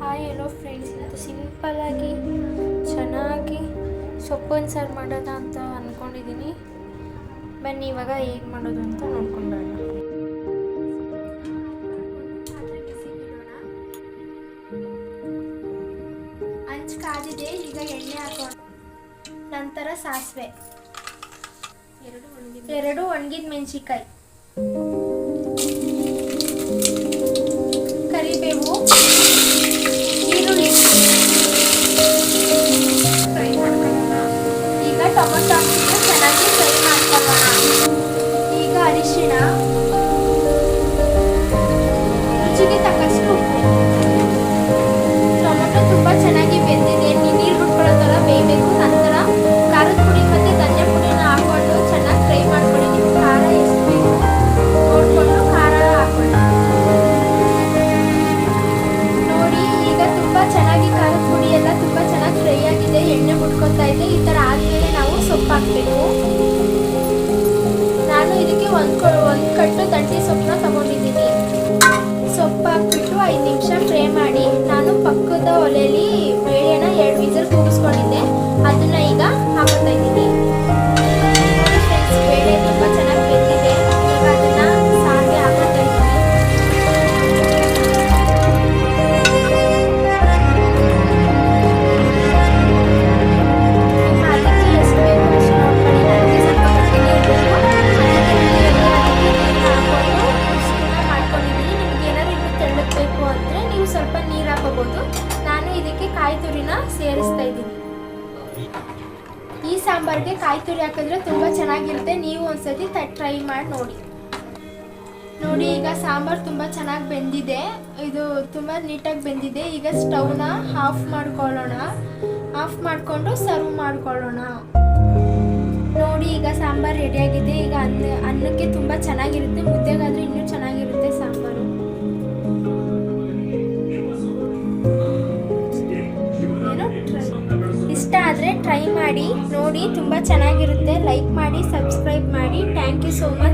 Hi ಎಲ್ಲೋ friends ಇವತ್ತು ಸಿಂಪಲ್ಲಾಗಿ ಚೆನ್ನಾಗಿ ಸೊಪ್ಪಿನ ಸಾರು ಮಾಡೋಣ ಅಂತ ಅಂದ್ಕೊಂಡಿದ್ದೀನಿ ಬನ್ನಿ, ಇವಾಗ ಹೇಗೆ ಮಾಡೋದು ಅಂತ ನೋಡ್ಕೊಂಡೋಣ. ಹಂಚು ಕಾದಿದೆ, ಈಗ ಎಣ್ಣೆ ಹಾಕೋಣ. ನಂತರ ಸಾಸಿವೆ. ಎರಡು ಒಣಗಿದ ಮೆಣಸಿಕಾಯಿ ಟೊಮೊಟೊ ಹಾಕ್ಬಿಟ್ಟು ಚೆನ್ನಾಗಿ ಫ್ರೈ ಮಾಡ್ಕೊಳ್ಳೋಣ. ಈಗ ಅರಿಶಿಣ. ರುಚಿಗೆ ತಕ್ಕಷ್ಟು ಉಪ್ಪು. ಟೊಮೊಟೊ ತುಂಬ ಚೆನ್ನಾಗಿ ಬೆಂದಿದೆ. ನೀರು ಬಿಟ್ಕೊಳ್ಳೋ ಥರ ಬೇಯಬೇಕು. ನಂತರ ಖಾರದ ಪುಡಿ ಮತ್ತು ಧನಿಯಾ ಹಾಕೊಂಡು ಚೆನ್ನಾಗಿ ಫ್ರೈ ಮಾಡ್ಕೊಳ್ಳಿ. ನೀವು ಖಾರ ಎಷ್ಟು ಬೇಕು ನೋಡಿಕೊಂಡು ಖಾರ ಹಾಕೊಳ್ಳಿ ನೋಡಿ, ಈಗ ತುಂಬಾ ಚೆನ್ನಾಗಿ ಖಾರದ ಪುಡಿ ಎಲ್ಲ ತುಂಬಾ ಚೆನ್ನಾಗಿ ಫ್ರೈ ಆಗಿದೆ. ಎಣ್ಣೆ ಬಿಟ್ಕೊತಾ ಇದೆ. ಈ ಸೊಪ್ಪು ಹಾಕ್ಬೇಕು ನಾನು ಇದಕ್ಕೆ ಒಂದ್ ಒಂದು ಕಟ್ಟು ತಟ್ಟಿ ಸೊಪ್ಪನ್ನ ತಗೊಂಡಿದ್ದೀನಿ ನೀರು ನಾನು ಇದಕ್ಕೆ ಕಾಯಿ ತುರಿನ ಸೇರಿಸ್ತಾ ಇದ್ದೀನಿ. ಈ ಸಾಂಬಾರ್ಗೆ ಕಾಯಿ ತುರಿ ಹಾಕಿದ್ರೆ ತುಂಬ ಚೆನ್ನಾಗಿರುತ್ತೆ. ನೀವು ಒಂದ್ಸತಿ ಟ್ರೈ ಮಾಡಿ ನೋಡಿ. ನೋಡಿ, ಈಗ ಸಾಂಬಾರು ತುಂಬ ಚೆನ್ನಾಗಿ ಬೆಂದಿದೆ. ಇದು ತುಂಬ ನೀಟಾಗಿ ಬೆಂದಿದೆ. ಈಗ ಸ್ಟವ್ನ ಆಫ್ ಮಾಡ್ಕೊಳ್ಳೋಣ. ಆಫ್ ಮಾಡಿಕೊಂಡು ಸರ್ವ್ ಮಾಡ್ಕೊಳ್ಳೋಣ. ನೋಡಿ, ಈಗ ಸಾಂಬಾರು ರೆಡಿಯಾಗಿದೆ ಈಗ ಅನ್ನ, ಅನ್ನಕ್ಕೆ ತುಂಬ ಚೆನ್ನಾಗಿರುತ್ತೆ. ಮುದ್ದೆಗಾದ್ರೆ ಆದರೆ ಟ್ರೈ ಮಾಡಿ ನೋಡಿ ತುಂಬ ಚೆನ್ನಾಗಿರುತ್ತೆ. ಲೈಕ್ ಮಾಡಿ ಸಬ್ಸ್ಕ್ರೈಬ್ ಮಾಡಿ. Thank you so much